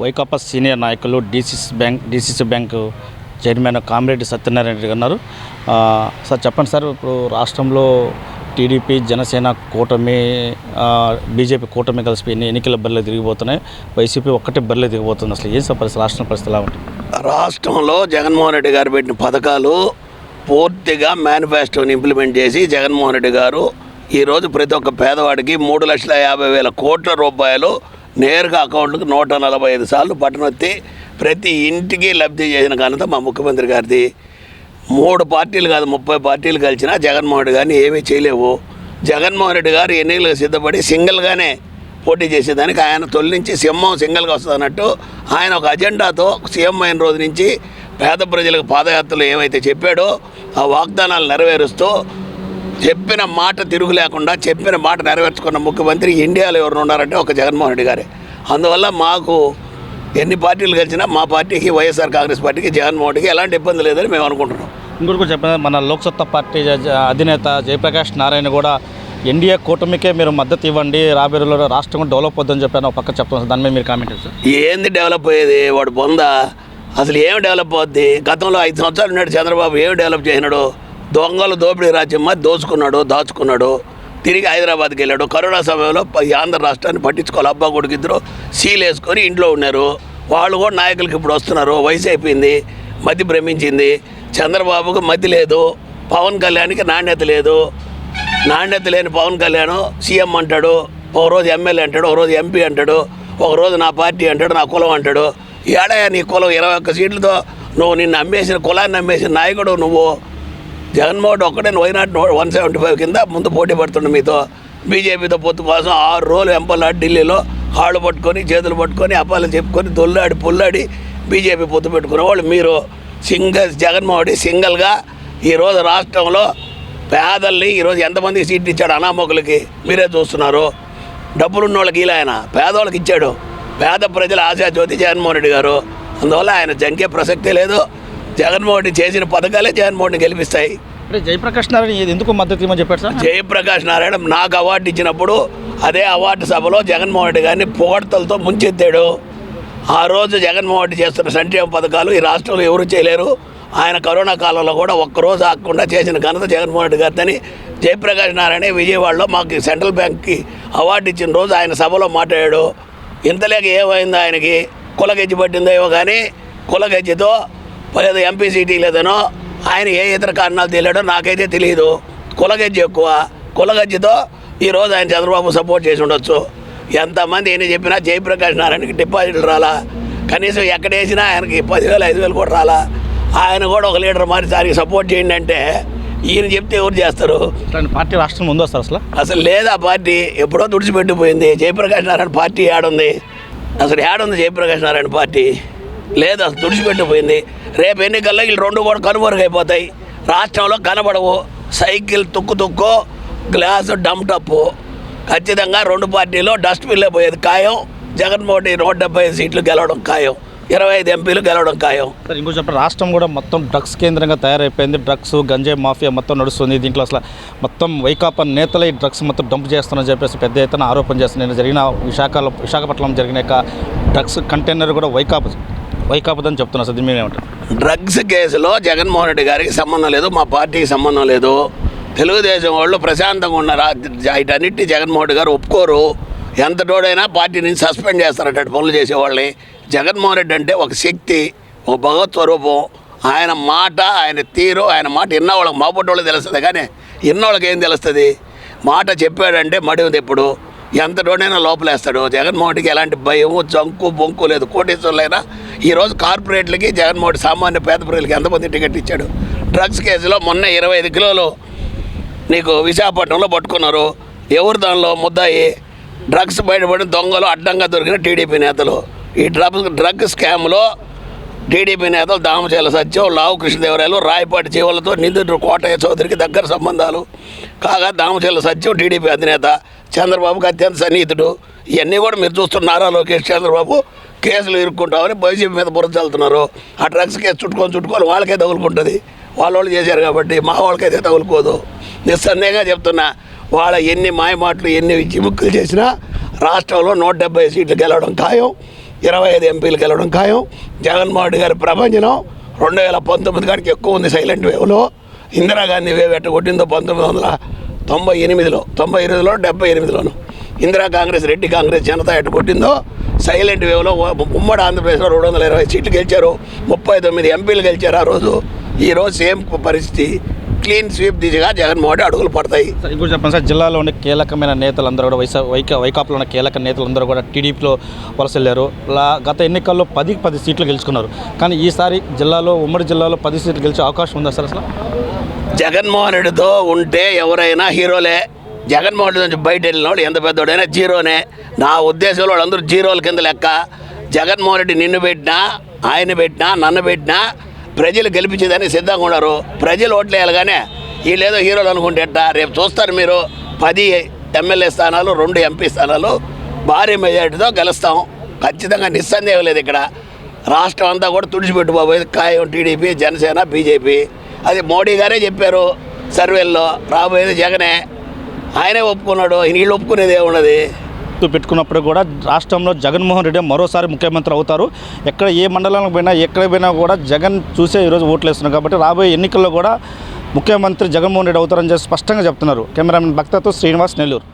Vaikapa senior నాయకులు DCC bank DCC bank chairman Kamireddy Satyanarayana Reddy ఉన్నారు. Sir చెప్పండి sir ఇప్పుడు రాష్ట్రంలో టీడీపీ జనసేన కూటమి బీజేపీ కూటమి కలిసి ఎన్ని ఎన్నికల బరిలో తిరిగిపోతున్నాయి? వైసీపీ ఒక్కటే బరిలో దిగిపోతుంది అసలు. ఏం సార్ పరిస్థితి? రాష్ట్రం పరిస్థితి ఎలా ఉంటుంది రాష్ట్రంలో జగన్మోహన్ రెడ్డి గారు పెట్టిన పథకాలు పూర్తిగా మేనిఫెస్టోని ఇంప్లిమెంట్ చేసి జగన్మోహన్ రెడ్డి గారు ఈరోజు ప్రతి ఒక్క పేదవాడికి మూడు లక్షల యాభై వేల కోట్ల రూపాయలు నేరుగా అకౌంట్కి నూట నలభై ఐదు సార్లు పట్టణొత్తి ప్రతి ఇంటికి లబ్ధి చేసిన ఘనత మా ముఖ్యమంత్రి గారిది. మూడు పార్టీలు కాదు ముప్పై పార్టీలు కలిసినా జగన్మోహన్ రెడ్డి గారిని ఏమీ చేయలేవు. జగన్మోహన్ రెడ్డి గారు ఎన్నికలకు సిద్ధపడి సింగిల్గానే పోటీ చేసేదానికి ఆయన తొలి నుంచి సింహం సింగిల్గా వస్తుందన్నట్టు ఆయన ఒక అజెండాతో సీఎం అయిన రోజు నుంచి పేద ప్రజలకు పాదయాత్రలు ఏమైతే చెప్పాడో ఆ వాగ్దానాలు నెరవేరుస్తూ చెప్పిన మాట తిరుగు లేకుండా చెప్పిన మాట నెరవేర్చుకున్న ముఖ్యమంత్రి ఇండియాలో ఎవరు ఉన్నారంటే ఒక జగన్మోహన్ రెడ్డి గారే. అందువల్ల మాకు ఎన్ని పార్టీలు కలిసినా మా పార్టీకి వైఎస్ఆర్ కాంగ్రెస్ పార్టీకి జగన్మోహన్ రెడ్డికి ఎలాంటి ఇబ్బంది లేదని మేము అనుకుంటున్నాం. ఇంకోటి కూడా చెప్పిన మన లోక్సత్తా పార్టీ అధినేత జయప్రకాష్ నారాయణ కూడా ఎన్డీఏ కూటమికే మీరు మద్దతు ఇవ్వండి రాబోయే రోజుల్లో రాష్ట్రం డెవలప్ అవుతుందని చెప్పాను ఒక పక్క చెప్తాను దాని మీద మీరు కామెంట్ సార్ ఏంది డెవలప్ అయ్యేది? వాడు బొంద? అసలు ఏం డెవలప్ అవుద్ది? గతంలో ఐదు సంవత్సరాలు ఉన్నాడు చంద్రబాబు ఏం డెవలప్ చేసినాడు? దొంగలు దోపిడీ రాజ్యం మరి దోచుకున్నాడు దాచుకున్నాడు. తిరిగి హైదరాబాద్కి వెళ్ళాడు. కరోనా సమయంలో ఆంధ్ర రాష్ట్రాన్ని పట్టించుకోవాలి. అబ్బా కొడుకు ఇద్దరు సీల్ వేసుకొని ఇంట్లో ఉన్నారు. వాళ్ళు కూడా నాయకులకి ఇప్పుడు వస్తున్నారు. వయసు అయిపోయింది. మతి భ్రమించింది. చంద్రబాబుకు మతి లేదు. పవన్ కళ్యాణ్కి నాణ్యత లేదు. నాణ్యత లేని పవన్ కళ్యాణ్ సీఎం అంటాడు. ఒక రోజు ఎమ్మెల్యే అంటాడు. ఒక రోజు ఎంపీ అంటాడు. ఒక రోజు నా పార్టీ అంటాడు. నా కులం అంటాడు. ఏడయా నీ కులం? ఇరవై ఒక్క సీట్లతో నువ్వు నిన్ను అమ్మేసిన కులాన్ని అమ్మేసిన నాయకుడు నువ్వు. జగన్మోహన్ ఒక్కడే వైనాట్ వన్ సెవెంటీ ఫైవ్ కింద ముందు పోటీ పడుతుండే మీతో. బీజేపీతో పొత్తు కోసం ఆరు రోజులు ఎంపలాడి ఢిల్లీలో కాళ్ళు పట్టుకొని చేతులు పట్టుకొని అపాలు చెప్పుకొని దొల్లాడి పుల్లాడి బీజేపీ పొత్తు పెట్టుకునే వాళ్ళు మీరు. సింగల్ జగన్మోహన్ సింగల్గా ఈరోజు రాష్ట్రంలో పేదల్ని ఈరోజు ఎంతమందికి సీట్లు ఇచ్చాడు అనామకులకి? మీరే చూస్తున్నారు. డబ్బులున్న వాళ్ళకి ఇలా ఆయన పేదవాళ్ళకి ఇచ్చాడు. పేద ప్రజల ఆశాజ్యోతి జగన్మోహన్ రెడ్డి గారు. అందువల్ల ఆయన జంకే ప్రసక్తే లేదు. జగన్మోహన్ రెడ్డి చేసిన పథకాలే జగన్మోహన్ గెలిపిస్తాయి. అంటే జయప్రకాష్ నారాయణ ఎందుకు మద్దతు ఇవ్వమని చెప్పారు సార్? జయప్రకాష్ నారాయణ నాకు అవార్డు ఇచ్చినప్పుడు అదే అవార్డు సభలో జగన్మోహన్ రెడ్డి గారిని పొగడ్తలతో ముంచెత్తాడు. ఆ రోజు జగన్మోహన్ రెడ్డి చేస్తున్న సంక్షేమ పథకాలు ఈ రాష్ట్రంలో ఎవరు చేయలేరు. ఆయన కరోనా కాలంలో కూడా ఒక్కరోజు ఆగకుండా చేసిన ఘనత జగన్మోహన్ రెడ్డి గారిని జయప్రకాష్ నారాయణ విజయవాడలో మాకు సెంట్రల్ బ్యాంక్కి అవార్డు ఇచ్చిన రోజు ఆయన సభలో మాట్లాడాడు. ఇంతలేక ఏమైంది ఆయనకి? కులగెజ్జి పట్టిందో కానీ కులగెజ్జితో లేదా ఎంపీ సీటీ లేదనో ఆయన ఏ ఇతర కారణాలు తెలియడో నాకైతే తెలియదు కులగజ్జి ఎక్కువ. కులగజ్జితో ఈరోజు ఆయన చంద్రబాబు సపోర్ట్ చేసి ఉండొచ్చు. ఎంతమంది ఎన్ని చెప్పినా జయప్రకాష్ నారాయణకి డిపాజిట్లు రాలా. కనీసం ఎక్కడ వేసినా ఆయనకి పదివేలు ఐదు వేలు కూడా రాలా. ఆయన కూడా ఒక లీడర్ మారి దానికి సపోర్ట్ చేయండి అంటే ఈయన చెప్తే ఎవరు చేస్తారు? పార్టీ రాష్ట్రం ముందు వస్తారు అసలు? అసలు లేదా పార్టీ? ఎప్పుడో తుడిచిపెట్టిపోయింది. జయప్రకాష్ నారాయణ పార్టీ ఏడుంది అసలు ఏడుంది జయప్రకాష్ నారాయణ పార్టీ? లేదు అసలు తుడిచిపెట్టిపోయింది. రేపు ఎన్నికల్లో వీళ్ళు రెండు కూడా కనుమరుగైపోతాయి. రాష్ట్రంలో కనబడవు. సైకిల్ తుక్కు తుక్కు గ్లాసు డమ్ టప్పు ఖచ్చితంగా రెండు పార్టీలో డస్ట్బిన్లే పోయేది ఖాయం. జగన్మోహన్ రెడ్డి నూట డెబ్బై ఐదు సీట్లు గెలవడం ఖాయం. ఇరవై ఐదు ఎంపీలు గెలవడం ఖాయం. సార్ ఇంకో చెప్పండి రాష్ట్రం కూడా మొత్తం డ్రగ్స్ కేంద్రంగా తయారైపోయింది. డ్రగ్స్ గంజాయి మాఫియా మొత్తం నడుస్తుంది. దీంట్లో అసలు మొత్తం వైకాపా నేతలే ఈ డ్రగ్స్ మొత్తం డంప్ చేస్తున్నారని చెప్పేసి పెద్ద ఎత్తున ఆరోపణ చేస్తున్నారు జరిగిన విశాఖలో విశాఖపట్నం జరిగిన డ్రగ్స్ కంటైనర్ కూడా వైకాపా వైకాపాదని చెప్తున్నా సార్ దీని ఏమంటారు డ్రగ్స్ కేసులో జగన్మోహన్ రెడ్డి గారికి సంబంధం లేదు మా పార్టీకి సంబంధం లేదు. తెలుగుదేశం వాళ్ళు ప్రశాంతంగా ఉన్నారు. వీటన్నిటి జగన్మోహన్ రెడ్డి గారు ఒప్పుకోరు. ఎంత తోడైనా పార్టీ నుంచి సస్పెండ్ చేస్తారట పనులు చేసేవాళ్ళని. జగన్మోహన్ రెడ్డి అంటే ఒక శక్తి ఒక భగవత్ స్వరూపం. ఆయన మాట ఆయన తీరు ఆయన మాట ఇన్నవాళ్ళకి మా పుట్టోళ్ళకి తెలుస్తుంది. కానీ ఇన్నోళ్ళకి ఏం తెలుస్తుంది? మాట చెప్పాడంటే మడిది ఎప్పుడు? ఎంత డోడైనా లోపలేస్తాడు. జగన్మోహన్ రెడ్డికి ఎలాంటి భయం జంకు బొంకు లేదు. కోటేశ్వర్లైనా ఈరోజు కార్పొరేట్లకి జగన్మోహన్ సామాన్య పేద ప్రజలకి ఎంతమంది టికెట్ ఇచ్చాడు? డ్రగ్స్ కేసులో మొన్న ఇరవై ఐదు కిలోలు నీకు విశాఖపట్నంలో పట్టుకున్నారు. ఎవరు దానిలో? ముద్దాయి. డ్రగ్స్ బయటపడిన దొంగలు అడ్డంగా దొరికిన టీడీపీ నేతలు. ఈ డ్రగ్స్ డ్రగ్ స్కామ్లో టీడీపీ నేతలు దామచేల సత్యం లావు కృష్ణదేవరాయలు రాయపాటి జీవులతో నిందితుడు కోటయ్య చౌదరికి దగ్గర సంబంధాలు. కాగా దామచేల సత్యం టీడీపీ అధినేత. చంద్రబాబుకి అత్యంత సన్నిహితుడు. ఇవన్నీ కూడా మీరు చూస్తున్నారా. లోకేష్ చంద్రబాబు కేసులు ఇరుక్కుంటామని వైసీపీ మీద బురంచల్తున్నారు ఆ డ్రగ్స్ కేసు చుట్టుకొని చుట్టుకొని వాళ్ళకే తగులుకుంటుంది. వాళ్ళ వాళ్ళు చేశారు కాబట్టి మా వాళ్ళకైతే తగులుకోదు. నిస్సందేహంగా చెప్తున్నా వాళ్ళ ఎన్ని మాయమాటలు ఎన్ని చిముక్కులు చేసినా రాష్ట్రంలో నూట డెబ్బై సీట్లు గెలవడం ఖాయం ఇరవై ఐదు ఎంపీలు గెలవడం ఖాయం. జగన్మోహన్ రెడ్డి గారి ప్రపంచం రెండు వేల పంతొమ్మిది కాడికి ఎక్కువ ఉంది సైలెంట్ వేవ్లో. ఇందిరాగాంధీ వేవ్ ఎట్ట కొట్టిందో పంతొమ్మిది వందల తొంభై ఎనిమిదిలో తొంభై ఎనిమిదిలో డెబ్బై ఎనిమిదిలోను. ఇందిరా కాంగ్రెస్ రెడ్డి కాంగ్రెస్ జనతా ఎట్ట కొట్టిందో సైలెంట్ వేవ్లో ఉమ్మడి ఆంధ్రప్రదేశ్లో రెండు వందల ఇరవై సీట్లు గెలిచారు ముప్పై తొమ్మిది ఎంపీలు గెలిచారు ఆ రోజు. ఈ రోజు సేమ్ పరిస్థితి. క్లీన్ స్వీప్ దిశగా జగన్మోహన్ రెడ్డి అడుగులు పడతాయి. ఇంకోటి చెప్పండి సార్ జిల్లాలో ఉన్న కీలకమైన నేతలందరూ కూడా వైసా వైకా వైకాపులో ఉన్న కీలక నేతలందరూ కూడా టీడీపీలో వలస వెళ్ళారు లా గత ఎన్నికల్లో పదికి పది సీట్లు గెలుచుకున్నారు. కానీ ఈసారి జిల్లాలో ఉమ్మడి జిల్లాలో పది సీట్లు గెలిచే అవకాశం ఉందా సార్ అసలు? జగన్మోహన్ రెడ్డితో ఉంటే ఎవరైనా హీరోలే. జగన్మోహన్ రెడ్డి నుంచి బయట వెళ్ళిన వాడు ఎంత పెద్దోడైనా జీరోనే. నా ఉద్దేశంలో వాళ్ళందరూ జీరోల కింద లెక్క. జగన్మోహన్ రెడ్డి నిన్ను పెట్టినా ఆయన పెట్టినా నన్ను పెట్టినా ప్రజలు గెలిపించేదని సిద్ధంగా ఉన్నారు. ప్రజలు ఓట్లు వేయాలిగానే వీళ్ళేదో హీరోలు అనుకుంటేట రేపు చూస్తారు మీరు. పది ఎమ్మెల్యే స్థానాలు రెండు ఎంపీ స్థానాలు భారీ మెజార్టీతో గెలుస్తాం. ఖచ్చితంగా నిస్సందేహం లేదు ఇక్కడ. రాష్ట్రం అంతా కూడా తుడిచిపెట్టుకోబోయేది ఖాయం టీడీపీ జనసేన బీజేపీ. అది మోడీ గారే చెప్పారు సర్వేల్లో. రాబోయేది జగనే. ఆయనే ఒప్పుకున్నాడు. వీళ్ళు ఒప్పుకునేది ఏమున్నది పెట్టుకున్నప్పుడు కూడా రాష్ట్రంలో జగన్మోహన్ రెడ్డి మరోసారి ముఖ్యమంత్రి అవుతారు. ఎక్కడ ఏ మండలానికి పోయినా ఎక్కడ పోయినా కూడా జగన్ చూసే ఈరోజు ఓట్లు వేస్తున్నారు కాబట్టి రాబోయే ఎన్నికల్లో కూడా ముఖ్యమంత్రి జగన్మోహన్ రెడ్డి అవుతారని చెప్పి స్పష్టంగా చెప్తున్నారు. కెమెరామెన్ భక్తతో శ్రీనివాస్ నెల్లూరు.